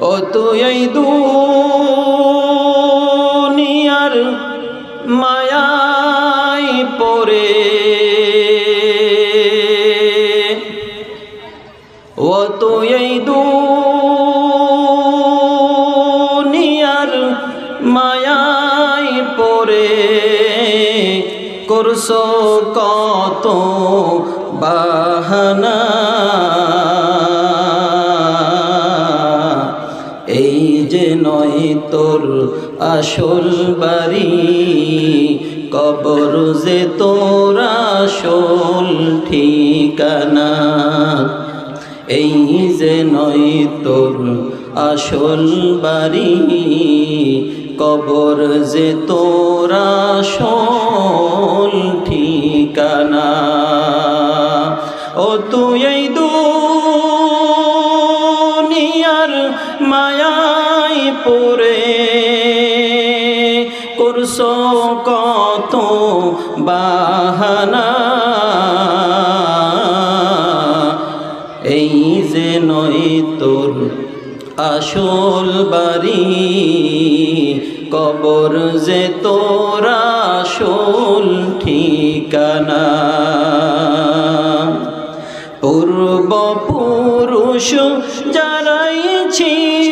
ও তুই এই দুনিয়ার পড়ে। ও তুই এই দুনিয়ার করছ কত বাহানা? তোর আসল বাড়ি, কবর যে তোর আসল ঠিকানা। এই যে নয় তোর আসল বাড়ি, কবর যে তোর আসল ঠিকানা। ও তুই এই দুনিয়ার মায়াই পড়ে বাহানা। এই যে নয় তোর আসল বাড়ি, কবর যে তোর আসল ঠিকানা। পূর্বপুরুষ যারাই ছিল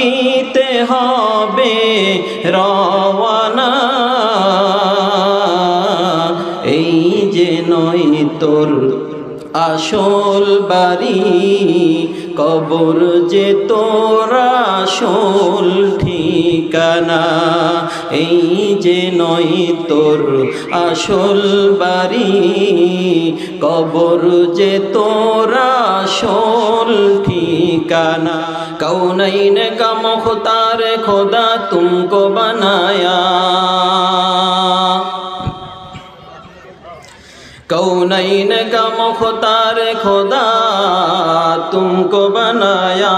দিতে হবে রওয়ানা। এই যে নয় তোর আসল বাড়ি কবর যে তোরা শোল ঠিকানা। এই যে নয় তোর আসল বাড়ি, কবর যে তোরা শোল ঠিকানা। কৌ নাই ने খোদা তুমক বানায়া। कौनैन का मुख्तार खुदा तुमको बनाया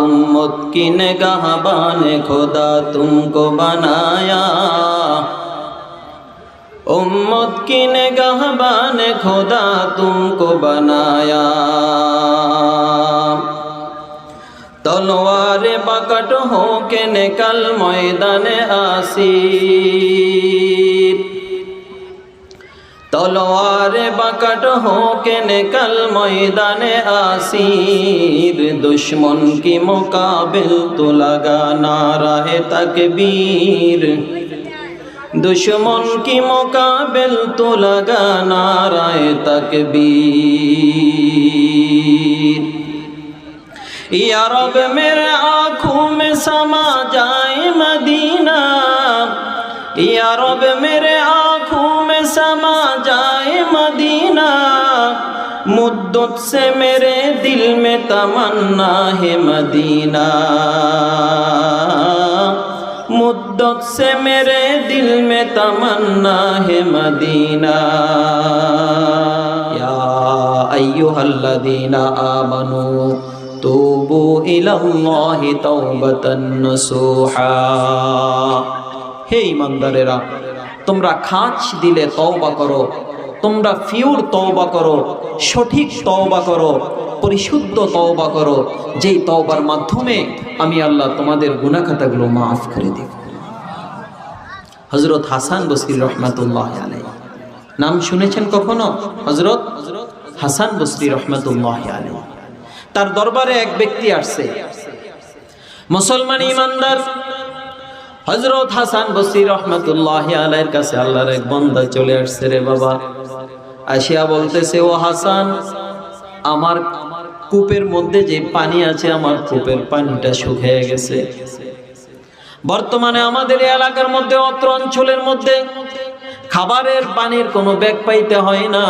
उम्मत की निगाहबान खुदा तुमको बनाया उम्मत की निगाहबान खुदा तुमको बनाया तलवार बकट हो के निकल मैदान आसीर तलवार बकट हो के निकल मैदान आसीर दुश्मन की मुकाबिल तो लगा नारा तकबीर दुश्मन की मुकाबिल तो लगा नारा तकबीर या रब मेरे आँखों में समा जाए मदीना या रब मेरे आँखों में समा जाए मदीना मुद्दत से मेरे दिल में तमन्ना है मदीना मुद्दत से मेरे दिल में तमन्ना है मदीना या अय्युहल्लदीना आमनू तूबू इलल्लाहि तौबतन नसूहा হে ইমানদারেরা তোমরা খাঁচ দিলে তওবা করো। তোমরা ফিউর তওবা করো, সঠিক তওবা করো, পরিশুদ্ধ তওবা করো। যেই তওবার মাধ্যমে আমি আল্লাহ তোমাদের গুনাখাতাগুলো মাফ করে দেব। হজরত হাসান বসির রহমাতুল্লাহ আলাই নাম শুনেছেন কখনো? হজরত হাসান বসরি রহমাতুল্লাহ আলাই তার দরবারে এক ব্যক্তি আসছে। মুসলমান ইমানদার হজরত হাসান বসির রহমতুল্লাহ আলাইয়ের কাছে আল্লাহর এক বন্দা চলে আসছে রে বাবা। আসিয়া বলতেছে, ও হাসান, আমার কূপের মধ্যে যে পানি আছে, আমার কূপের পানিটা শুকিয়ে গেছে। বর্তমানে আমাদের এলাকার মধ্যে, অত্র অঞ্চলের মধ্যে খাবারের পানির কোনো ব্যাগ পাইতে হয় না।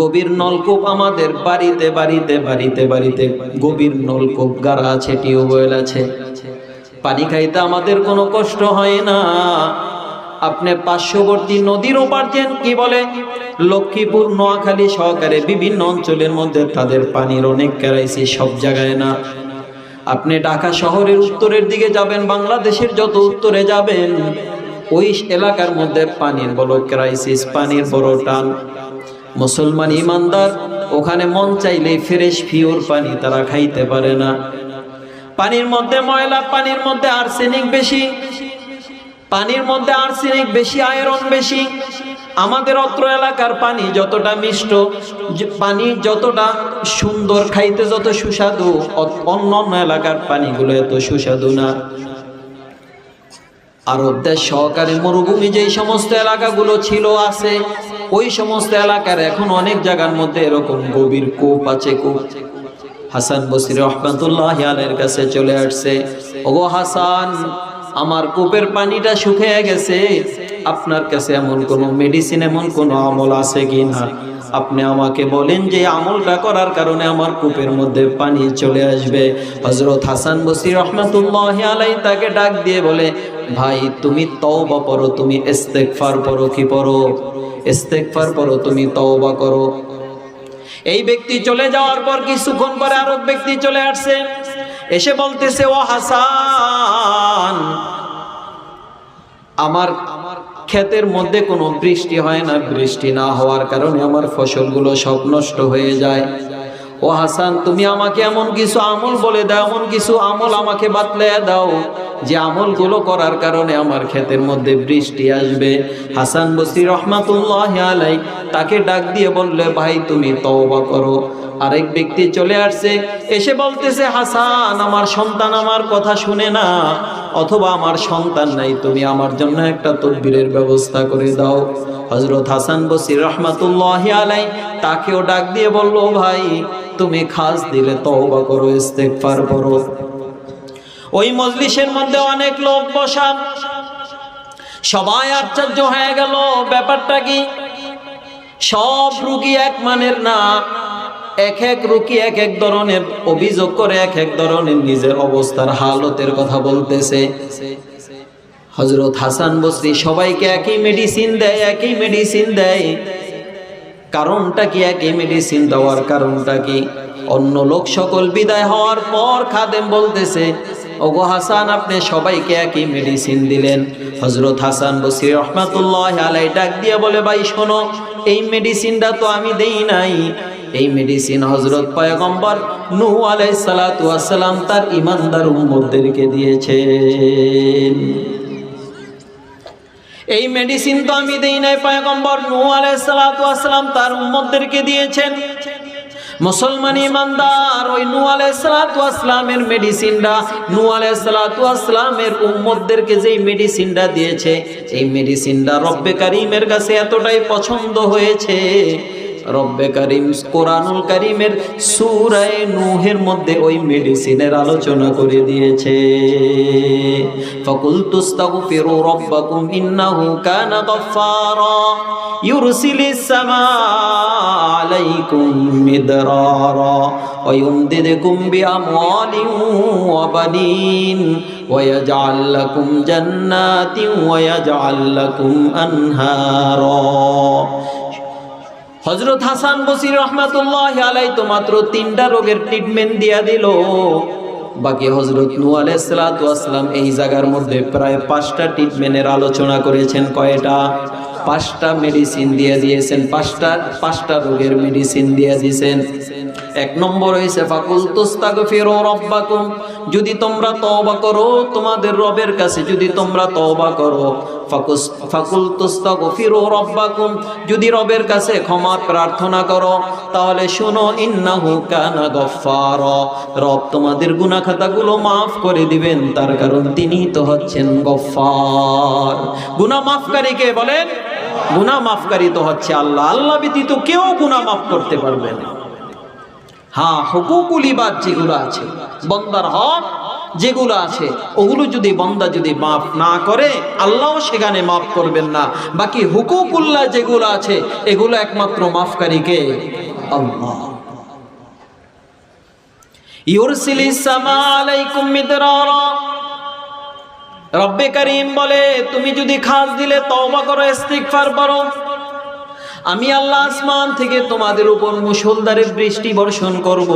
গভীর নলকূপ আমাদের বাড়িতে বাড়িতে বাড়িতে বাড়িতে গভীর নলকূপ, গাড়া আছে, টিউবওয়েল আছে। পানি খাইতে আমাদের কোনো কষ্ট হয় না। আপনি পার্শ্ববর্তী নদীর ওপার যেন কি বলে? লক্ষ্মীপুর, নোয়াখালী সহকারে বিভিন্ন অঞ্চলের মধ্যে তাদের পানির অনেক ক্রাইসি সব জায়গায় না। আপনি ঢাকা শহরের উত্তরের দিকে যাবেন, বাংলাদেশের যত উত্তরে যাবেন, ওই এলাকার মধ্যে পানির বড় ক্রাইসিস, পানির বড় টান। মুসলমান ইমানদার, ওখানে মন চাইলে ফ্রেশ, পিওর পানি তারা খাইতে পারে না। পানির মধ্যে ময়লা, পানির মধ্যে আর্সেনিক বেশি, পানির মধ্যে আর্সেনিক বেশি আয়রন বেশি। আমাদের অত্র এলাকার পানি যতটা মিষ্ট পানি যতটা সুন্দর, খাইতে যত সুস্বাদু অন্য অন্য এলাকার পানিগুলো এত সুস্বাদু না। আরব দেশ সহকারে মরুভূমি যেই সমস্ত এলাকাগুলো ছিল, আছে, ওই সমস্ত এলাকার এখন অনেক জায়গার মধ্যে এরকম গভীর কূপ আছে, কূপ হাসান বসির রহমাতুল্লাহ আলের কাছে চলে আসছে। ওগো হাসান, আমার কূপের পানিটা শুকিয়ে গেছে। আপনার কাছে এমন কোনো মেডিসিন এমন কোনো আমল আছে কি না আপনি আমাকে বলেন যে আমলটা করার কারণে আমার কূপের মধ্যে পানি চলে আসবে। হজরত হাসান বসির রহমাতুল্লাহ আলাই তাকে ডাক দিয়ে বলে, ভাই, তুমি তওবা পড়ো, তুমি ইস্তেগফার পড়ো কি পড়ো? ইস্তেগফার পড়ো, তুমি তওবা করো। এই ব্যক্তি চলে যাওয়ার পর কিছুক্ষণ পরে আরও ব্যক্তি চলে আসছে। এসে বলতেছে, ও হাসান, আমার আমার ক্ষেতের মধ্যে কোনো বৃষ্টি হয় না। বৃষ্টি না হওয়ার কারণে আমার ফসলগুলো সব নষ্ট হয়ে যায়। ও হাসান, তুমি আমাকে এমন কিছু আমল বলে দাও, এমন কিছু আমল আমাকে বাতলে দাও। যে আমলগুলো করার কারণে আমার ক্ষেতের মধ্যে বৃষ্টি আসবে। হাসান বসি রহমাতুল্লাহ আলাই তাকে ডাক দিয়ে বললে, ভাই, তুমি তওবা করো। আরেক ব্যক্তি চলে আসছে, এসে বলতেছে, হাসান, আমার সন্তান আমার কথা শুনে না, অথবা আমার সন্তান নাই, তুমি আমার জন্য একটা তদবিরের ব্যবস্থা করে দাও। হজরত হাসান বসির রহমাতুল্লাহ আলাই তাকেও ডাক দিয়ে বলল, ভাই, তুমি খাস দিলে তওবা করো, ইস্তেগফার করো। ওই মজলিসের মধ্যে অনেক লোক বসা। সবাই আশ্চর্য হয়ে গেল, ব্যাপারটা কি? সব রুগী এক মানের না, এক এক রুগী এক এক ধরনের অভিযোগ করে এক এক ধরনের নিজের অবস্থার হালতের কথা বলতেছে। হজরত হাসান বসরি সবাইকে একই মেডিসিন দেয়, একই মেডিসিন দেয়। কারণটা কি? একই মেডিসিন দেওয়ার কারণটা কি? অন্য লোক সকল বিদায় হওয়ার পর খাদেম বলতেছে ওগো হাসান, আপনি সবাইকে একই মেডিসিন দিলেন। হজরত হাসান বসির রহমাতুল্লাহ আলাই ডাক দিয়ে বলে, ভাই, শোনো, এই মেডিসিনটা তো আমি দেই নাই। এই মেডিসিন হজরত পয়গম্বর নূহ আলাই সালাতু ওয়াস তার ইমানদার উম্মতদেরকে দিয়েছেন। এই মেডিসিন তো আমি দেই নাই, পয়গম্বর নূহ আলাইহিস সালাতু ওয়াস তার উম্মতদেরকে দিয়েছেন। মুসলমান ইমানদার ওই সালাতু ওয়াস মেডিসিনটা সালাতু ওয়াস উম্মতদেরকে যেই মেডিসিনটা দিয়েছে, এই মেডিসিনটা রব্বে কারীমের কাছে এতটাই পছন্দ হয়েছে। রব্বে কারিম কোরআনুল কারিমের সূরায়ে নূহের মধ্যে ওই মেডিসিনের আলোচনা করে দিয়েছে فقلت استغفروا ربكم إنه كان غفارا يرسل السماء عليكم مدرارا ويمددكم بأموال وبنين ويجعل لكم جنات ويجعل لكم أنهارا হজরত হাসান বসির রহমাতুল্লাহ আলাই তো মাত্র তিনটা রোগের ট্রিটমেন্ট দিয়া দিল। বাকি হজরত নু আলাইসালাম এই জায়গার মধ্যে প্রায় পাঁচটা ট্রিটমেন্টের আলোচনা করেছেন। কয়টা? পাঁচটা মেডিসিন দিয়ে দিয়েছেন, পাঁচটা পাঁচটা রোগের মেডিসিন দিয়ে দিয়েছেন। এক নম্বর হয়েছে ফাকুল তুস্তাগ ফেরো রব্বাকুম যদি তোমরা তওবা করো, তোমাদের রবের কাছে যদি তোমরা তওবা করো, ফাকুস ফাকুল তুস্তাগ ফিরো রব্বাকুম যদি রবের কাছে ক্ষমা প্রার্থনা করো, তাহলে শোনো, ইন্নাহু কানা গফফার রব তোমাদের গুনাহ খাতাগুলো মাফ করে দিবেন, তার কারণ তিনি তো হচ্ছেন গফফার। গুনাহ মাফকারী কে বলেন? গুনাহ মাফকারী তো হচ্ছে আল্লাহ। আল্লাহ ব্যতীত কেউ গুনাহ মাফ করতে পারবে না। হ্যাঁ হুকুকুল ইবাদ যেগুলো আছে, বন্দার হক যেগুলো আছে, ওগুলো যদি বন্দা যদি মাফ না করে আল্লাহও সেখানে মাফ করবেন না। বাকি হুকুকুল্লাহ যেগুলো আছে, এগুলো একমাত্র মাফকারীকে আল্লাহ। রব্বে করিম বলে, তুমি যদি খাস দিলে তওবা করো, ইস্তিগফার করো। আমি আল্লাহ আসমান থেকে তোমাদের উপর মুসলদারে বৃষ্টি বর্ষণ করব।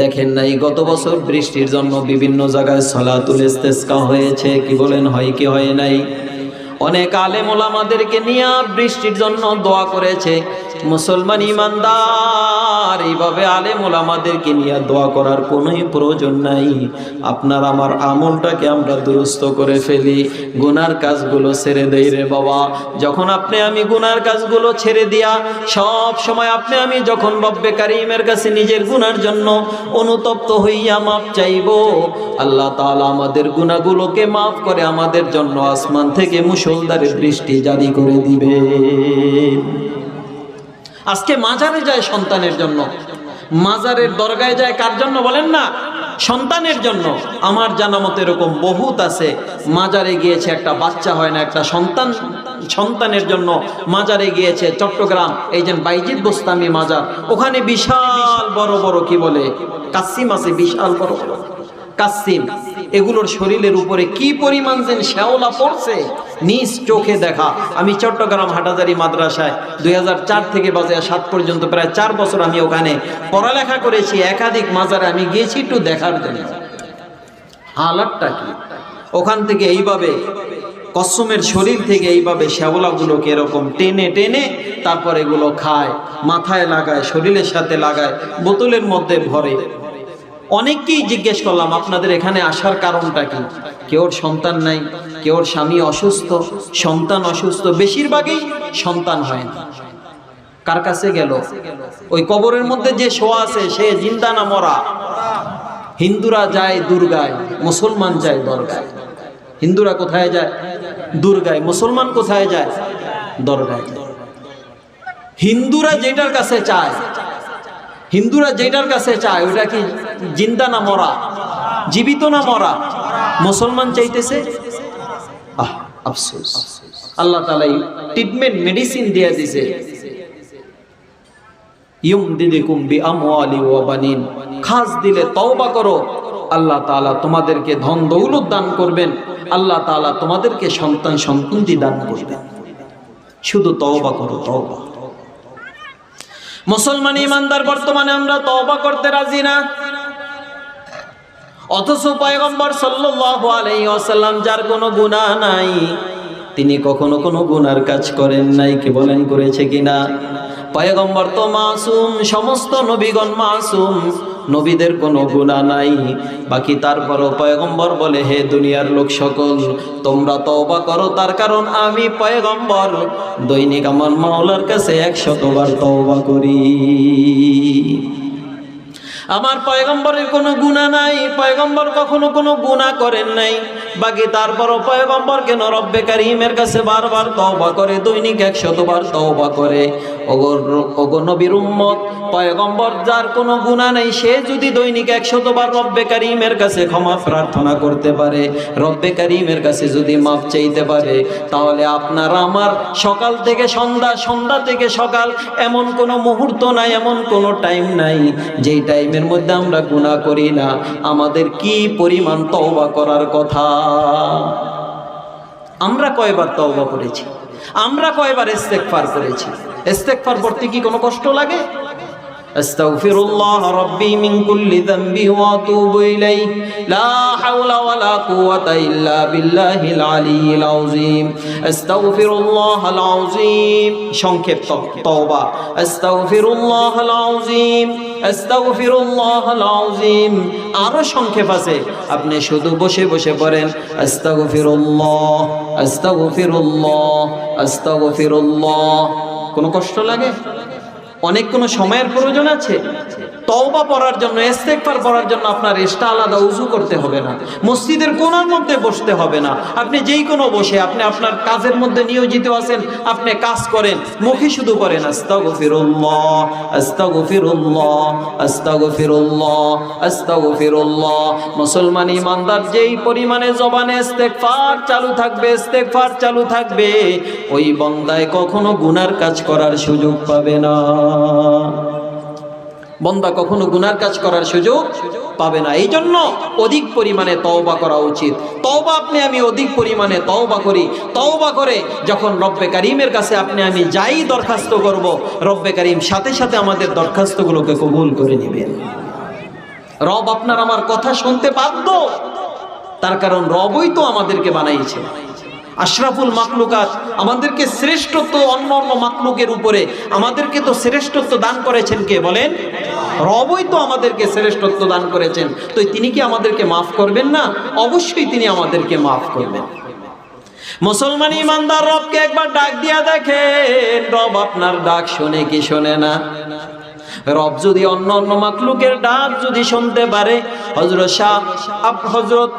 দেখেন নাই, গত বছর বৃষ্টির জন্য বিভিন্ন জায়গায় সলাতুল ইস্তেসকা হয়েছে, কি বলেন, হয় কি হয় নাই? অনেক আলেম ওলামাদেরকে নিয়ে বৃষ্টির জন্য দোয়া করেছে। মুসলমান ইমানদার, এইভাবে আলেম ওলামাদেরকে নিয়ে দোয়া করার কোনোই প্রয়োজন নাই। আপনার আমার আমলটাকে আমরা দুরস্ত করে ফেলি। গুনার কাজগুলো ছেড়ে দেই রে বাবা। যখন আপনি আমি গুনার কাজগুলো ছেড়ে দিয়া, সব সময় আপনি আমি যখন রব্বে কারিমের কাছে নিজের গুনার জন্য অনুতপ্ত হইয়া মাপ চাইব, আল্লাহ তাআলা আমাদের গুনাহগুলোকে মাফ করে আমাদের জন্য আসমান থেকে মুষলধারে বৃষ্টি জারি করে দিবে আজকে মাজারে যায় সন্তানের জন্য। মাজারের দরগায় যায় কার জন্য বলেন না? সন্তানের জন্য। আমার জানা মতো এরকম বহুত আছে। মাজারে গিয়েছে একটা বাচ্চা হয় না, একটা সন্তান, সন্তানের জন্য মাজারে গিয়েছে চট্টগ্রাম, এই যে বাইজিৎ বোস্তামি মাজার। ওখানে বিশাল বড় বড় কি বলে? কাসিম আছে, বিশাল বড় বড়। কাসিম, এগুলোর শরীরের উপরে কি পরিমাণ যেন শ্যাওলা পড়ছে? নিজ চোখে দেখা। আমি চট্টগ্রাম হাটাজারি মাদ্রাসায় দুই হাজার চার থেকে বাজে সাত পর্যন্ত প্রায় চার বছর আমি ওখানে পড়ালেখা করেছি। একাধিক মাজারে আমি গিয়েছি একটু দেখার জন্য। হালাতটা কি? ওখান থেকে এইভাবে, কসমের শরীর থেকে এইভাবে শ্যাওলাগুলোকে এরকম টেনে টেনে তারপর এগুলো খায়, মাথায় লাগায়, শরীরের সাথে লাগায়, বোতলের মধ্যে ভরে। অনেককেই জিজ্ঞেস করলাম, আপনাদের এখানে আসার কারণটা কি? কেউর সন্তান নাই, কেউর স্বামী অসুস্থ, সন্তান অসুস্থ, বেশিরভাগই সন্তান হয় না। কার কাছে গেল? ওই কবরের মধ্যে যে শোয়া আছে, সে জিন্দা না মরা? হিন্দুরা যায় দুর্গায়, মুসলমান যায় দরগায়। হিন্দুরা কোথায় যায়? দুর্গায়, মুসলমান কোথায় যায়? দরগায় হিন্দুরা যেটার কাছে চায় হিন্দুরা যেটার কাছে চায় ওটা কি জিন্দা না মরা? জীবিত না মরা? মুসলমান চাইতেছে? আহ, আফসোস। আল্লাহ তালা ট্রিটমেন্ট মেডিসিন দিয়ে দিছে। খাস দিলে তওবা করো। আল্লাহ তাআলা তোমাদেরকে ধন দৌলত দান করবেন। আল্লাহ তাআলা তোমাদেরকে সন্তান সন্ততি দান করবেন। শুধু তওবা করো, তওবা। মুসলমান ইমানদার, বর্তমানে আমরা তওবা করতে রাজি না। অথচ পয়গম্বর ওয়াসাল্লাম, যার কোনো গুনাহ নাই, তিনি কখনো কোনো গুনার কাজ করেন নাই, কি বলেন করেছে কিনা? পয়গম্বর তো মাসুম, সমস্ত নবীগণ মাসুম নবীদের কোনো গুণা নাই। বাকি তারপরও পয়গম্বর বলে, হে দুনিয়ার লোক সকল, তোমরা তওবা করো। তার কারণ আমি পয়গম্বর। দৈনিক আমার মাওলার কাছে একশতবার তওবা করি। আমার পয়গম্বরের কোনো গুণা নাই। পয়গম্বর কখনো কোনো গুণা করেন নাই। বাকি তারপরও পয়গম্বর কেন রব্বে কারিমের কাছে বারবার তওবা করে, দৈনিক একশতবার তওবা করে। ওগো নবীর উম্মত, পয়গম্বর যার কোনো গুণা নেই, সে যদি দৈনিক একশতবার রব্বে কারিমের কাছে ক্ষমা প্রার্থনা করতে পারে, রব্বে কারিমের কাছে যদি মাপ চাইতে পারে, তাহলে আপনার আমার সকাল থেকে সন্ধ্যা সন্ধ্যা থেকে সকাল এমন কোনো মুহূর্ত নাই, এমন কোনো টাইম নাই, যেই টাইমের মধ্যে আমরা গুণা করি না। আমাদের কি পরিমাণ তওবা করার কথা? আমরা কয়বার তওবা করেছি? আমরা কয়বার ইস্তেগফার করেছি? ইস্তেগফার করতে কি কোনো কষ্ট লাগে? আস্তাগফিরুল্লাহ রাব্বী মিন কুল্লি যামবি ওয়া আতুবু ইলাইহি। লা হাওলা ওয়ালা কুওয়াতা ইল্লা বিল্লাহিল আলিয়্যিল আযীম। আস্তাগফিরুল্লাহ আল আযীম। সংক্ষেপ তওবা। আস্তাগফিরুল্লাহ আল আস্তাগফিরুল্লাহাল আরও সংক্ষেপ আছে। আপনি শুধু বসে বসে পড়েন কোনো কষ্ট লাগে? অনেক কোনো সময়ের প্রয়োজন আছে? তওবা পড়ার জন্য, ইস্তেগফার পড়ার জন্য আপনার এক্সট্রা আলাদা, উজু করতে হবে না। মসজিদের কোনার মধ্যে বসতে হবে না। আপনি যেই কোনো বসে, আপনি আপনার কাজের মধ্যে নিয়োজিত আছেন, আপনি কাজ করেন, মুখে শুধু করেন, আস্তাগফিরুল্লাহ আস্তাগফিরুল্লাহ আস্তাগফিরুল্লাহ আস্তাগফিরুল্লাহ। মুসলমান ইমানদার যেই পরিমাণে জবানে ইস্তেগফার চালু থাকবে, ইস্তেগফার চালু থাকবে, ওই বন্দায় কখনো গুনার কাজ করার সুযোগ পাবে না। বন্দা কখনো গুনার কাজ করার সুযোগ পাবে না। এই জন্য অধিক পরিমাণে তওবা করা উচিত। তওবা আপনি আমি অধিক পরিমাণে তওবা করি। তওবা করে যখন রব্বে কারিমের কাছে আপনি আমি যাই দরখাস্ত করব, রব্বে কারিম সাথে সাথে আমাদের দরখাস্তগুলোকে কবুল করে নেবেন। রব আপনার আমার কথা শুনতে বাধ্য। তার কারণ রবই তো আমাদেরকে বানাইছে। আশরাফুল মাকলুকাত আমাদেরকে শ্রেষ্ঠত্ব অন্য অন্য মাকলুকের উপরে আমাদেরকে তো শ্রেষ্ঠত্ব দান করেছেন কে বলেন? রবই তো আমাদেরকে শ্রেষ্ঠত্ব দান করেছেন। তো তিনি কি আমাদেরকে মাফ করবেন না? অবশ্যই তিনি আমাদেরকে মাফ করবেন। মুসলমান ইমানদার রবকে একবার ডাক দিয়া দেখেন। রব আপনার ডাক শোনে কি শোনে না? রব যদি অন্য অন্য মাকলুকের ডাক যদি শুনতে পারে হজরত শাহ হজরত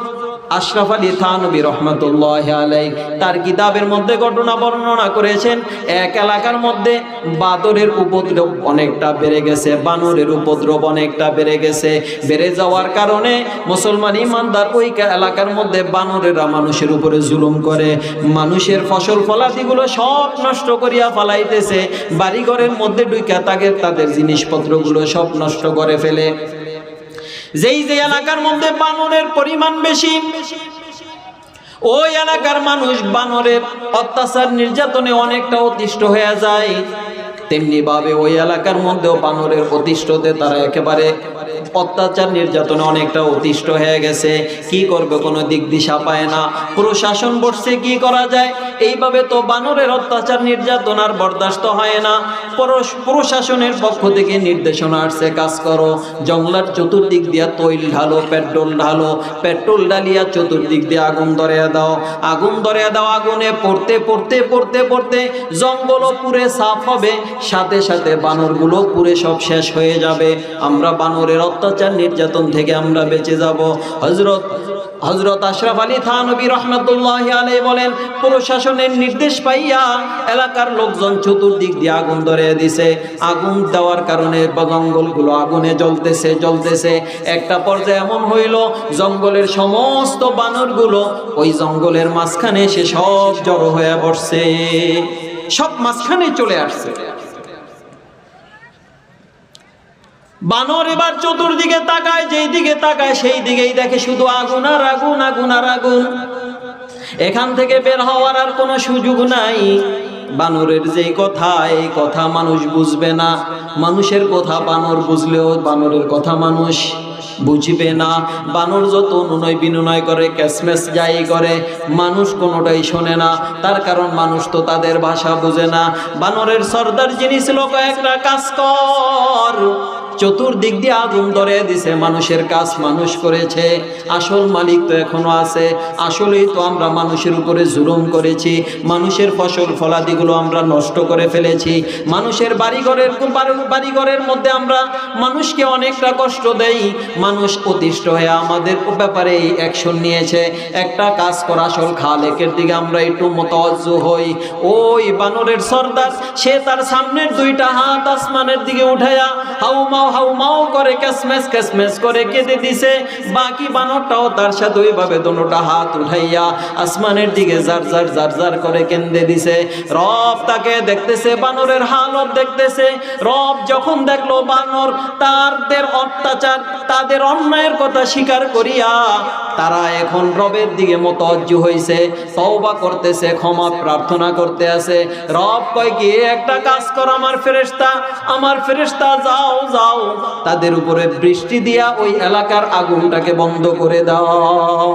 আশরাফ আলী থানবী রহমতুল্লাহ আলাই তার কিতাবের মধ্যে ঘটনা বর্ণনা করেছেন, এক এলাকার মধ্যে বাদরের উপদ্রব অনেকটা বেড়ে গেছে, বানরের উপদ্রব অনেকটা বেড়ে গেছে। বেড়ে যাওয়ার কারণে মুসলমান ইমানদার ওই এলাকার মধ্যে বানরেরা মানুষের উপরে জুলুম করে, মানুষের ফসল ফলাদিগুলো সব নষ্ট করিয়া ফালাইতেছে, বাড়িঘরের মধ্যে ডুইকা তাকে তাদের জিনিসপত্রগুলো সব নষ্ট করে ফেলে। যেই যে এলাকার মধ্যে বানরের পরিমাণ বেশি ওই এলাকার মানুষ বানরের অত্যাচার নির্যাতনে অনেকটা অতিষ্ঠ হয়ে যায়। তেমনি ভাবে ওই এলাকার মধ্যেও বানরের অতিষ্ঠতে তারা একেবারে অত্যাচার নির্যাতনে অনেকটা অতিষ্ঠ হয়ে গেছে। কি করবে, কোনো দিক দিশা পায় না। প্রশাসন বসছে, কি করা যায়? এইভাবে তো বানরের অত্যাচার নির্যাতন আর বরদাস্ত হয় না। প্রশাসনের পক্ষ থেকে নির্দেশনা আসছে, কাজ করো। জঙ্গলার চতুর্দিক দিয়া তৈল ঢালো, পেট্রোল ঢালো, পেট্রোল ঢালিয়া চতুর্দিক দিয়ে আগুন ধরিয়া দাও, আগুন ধরিয়া দাও, আগুনে পড়তে পড়তে পড়তে পড়তে জঙ্গলও পুরে সাফ হবে, সাথে সাথে বানরগুলো পুরে সব শেষ হয়ে যাবে। আমরা বানরের অত্যাচার নির্যাতন থেকে আমরা বেঁচে যাব। হজরত হজরত আশরাফ আলী থানবী রহমতুল্লাহ আলাই বলেন, প্রশাসনের নির্দেশ পাইয়া এলাকার লোকজন চতুর্দিক দিয়ে আগুন ধরে দিছে। আগুন দেওয়ার কারণে জঙ্গলগুলো আগুনে জ্বলতেছে জ্বলতেছে। একটা পর্যায়ে এমন হইল, জঙ্গলের সমস্ত বানরগুলো ওই জঙ্গলের মাঝখানে এসে সব জড়ো হয়ে বসছে। সব মাঝখানে চলে আসছে। বানর এবার চতুর্দিকে তাকায়, যেই দিকে তাকায় সেই দিকেই দেখে শুধু আগুন আর আগুন আগুন আর আগুন। এখান থেকে বের হওয়ার আর কোনো সুযোগ নাই। বানরের যেই কথা, এই কথা মানুষ বুঝবে না। মানুষের কথা বানর বুঝলেও বানরের কথা মানুষ বুঝবে না। বানর যত অনুনয় বিনয় করে ক্যাসমেস যাই করে, মানুষ কোনোটাই শোনে না। তার কারণ মানুষ তো তাদের ভাষা বুঝে না। বানরের সর্দার জিনিস লোক একটা কাজ কর। চতুর্দিক দিয়ে আগুন ধরে দিছে, মানুষের কাজ মানুষ করেছে, আসল মালিক তো এখনও আছে, আসলেই তো আমরা মানুষের উপরে জুলুম করেছি, মানুষের ফসল ফলাদিগুলো আমরা নষ্ট করে ফেলেছি, মানুষের বাড়িঘরের বাড়িঘরের মধ্যে আমরা মানুষকে অনেকটা কষ্ট দেই, মানুষ অতিষ্ঠ হয়ে আমাদের ব্যাপারে অ্যাকশন নিয়েছে, একটা কাজ করা আসল খালেকের দিকে আমরা একটু মতজ্জ হই, ওই বানরের সর্দার, সে তার সামনের দুইটা হাত আসমানের দিকে উঠাইয়া হাউমাও হাউমাও করে ক্যাসমেস ক্যাসমেস করে কেঁদে দিছে। বাকি বানরটাও তার সাথে ওইভাবে দোনোটা হাত উঠাইয়া আসমানের দিকে জার জার জার জার করে কেঁদে দিছে। রব তাকে দেখতেছে, বানরের হালত দেখতেছে। রব যখন দেখল বানর তারদের অত্যাচার তাদের অন্যায়ের কথা স্বীকার করিয়া তারা এখন রবের দিকে মতজ্জু হয়েছে তওবা করতেছে, ক্ষমা প্রার্থনা করতে আছে রব কয় কি, একটা কাজ কর আমার ফেরেশতা আমার ফেরেশতা, যাও যাও। তাদের উপরে বৃষ্টি দিয়া ওই এলাকার আগুনটাকে বন্ধ করে দাও।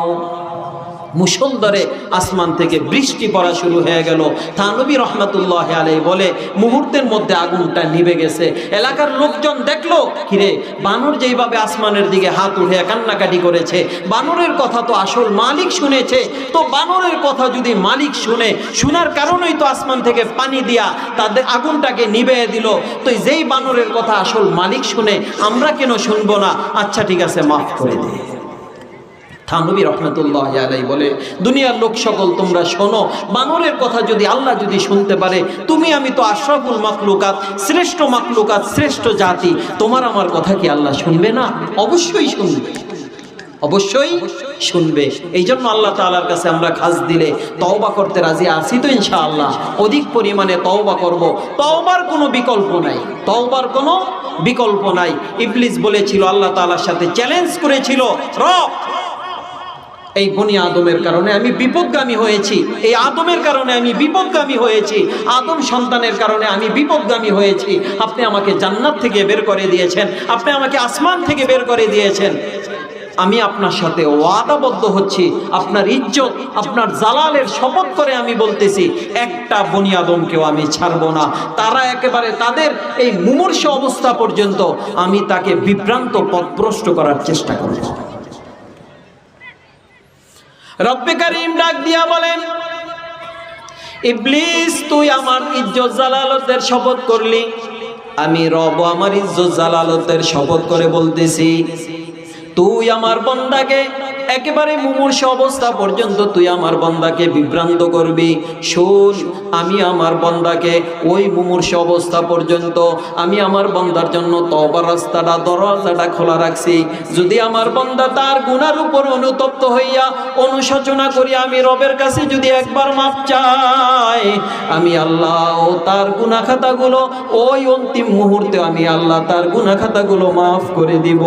মুসলদরে আসমান থেকে বৃষ্টি পড়া শুরু হয়ে গেল। থানবী রহমতুল্লাহ আলাই বলে, মুহূর্তের মধ্যে আগুনটা নিভে গেছে। এলাকার লোকজন দেখল, কিরে, বানর যেইভাবে আসমানের দিকে হাত উঠে কান্নাকাটি করেছে, বানরের কথা তো আসল মালিক শুনেছে। তো বানরের কথা যদি মালিক শুনে, শোনার কারণেই তো আসমান থেকে পানি দিয়া তাদের আগুনটাকে নিভে দিল। তো যেই বানরের কথা আসল মালিক শুনে, আমরা কেন শুনব না? আচ্ছা ঠিক আছে, মাফ করে দিই থানবী রহমতুল্লাহ আলাই বলে, দুনিয়ার লোক সকল তোমরা শোনো। বানরের কথা যদি আল্লাহ যদি শুনতে পারে, তুমি আমি তো আশরাফুল মাকলুকাত শ্রেষ্ঠ মাকলুকাত শ্রেষ্ঠ জাতি, তোমার আমার কথা কি আল্লাহ শুনবে না? অবশ্যই শুনবে। অবশ্যই শুনবে। এই জন্য আল্লাহ তালার কাছে আমরা খাস দিলে তওবা করতে রাজি আছি তো ইনশাআল্লাহ। অধিক পরিমাণে তওবা করব। তওবার কোনো বিকল্প নাই। তওবার কোনো বিকল্প নাই। ইবলিস বলেছিল, আল্লাহ তাআলার সাথে চ্যালেঞ্জ করেছিল। রব এই বনি আদমের কারণে আমি বিপদগামী হয়েছি। এই আদমের কারণে আমি বিপদগামী হয়েছি। আদম সন্তানের কারণে আমি বিপদগামী হয়েছি। আপনি আমাকে জান্নাত থেকে বের করে দিয়েছেন। আপনি আমাকে আসমান থেকে বের করে দিয়েছেন। আমি আপনার সাথে ওয়াদাবদ্ধ হচ্ছি। আপনার ইজ্জত, আপনার জালালের শপথ করে আমি বলতেছি, একটা বনি আদমকেও আমি ছাড়ব না। তারা একেবারে তাদের এই মুমূর্ষ অবস্থা পর্যন্ত আমি তাকে বিভ্রান্ত পথভ্রষ্ট করার চেষ্টা করব। রব্বে কারিম ডাক দিয়া বলেন, ইবলিস, তুই আমার ইজ্জত জালালতের শপথ করলি। আমি রব আমার ইজ্জত জালালতের শপথ করে বলতেছি, তুই আমার বন্দাকে একেবারে মুমূর্ষ অবস্থা পর্যন্ত তুই আমার বন্দাকে বিভ্রান্ত করবি। শোন, আমি আমার বন্দাকে ওই মুমূর্ষ অবস্থা পর্যন্ত আমি আমার বন্দার জন্য তবার রাস্তাটা দরজাটা খোলা রাখছি। যদি আমার বন্দা তার গুনার উপর অনুতপ্ত হইয়া অনুশোচনা করি, আমি রবের কাছে যদি একবার মাপ চাই, আমি আল্লাহ ও তার গুনা খাতাগুলো ওই অন্তিম মুহূর্তে আমি আল্লাহ তার গুনা খাতাগুলো মাফ করে দিব।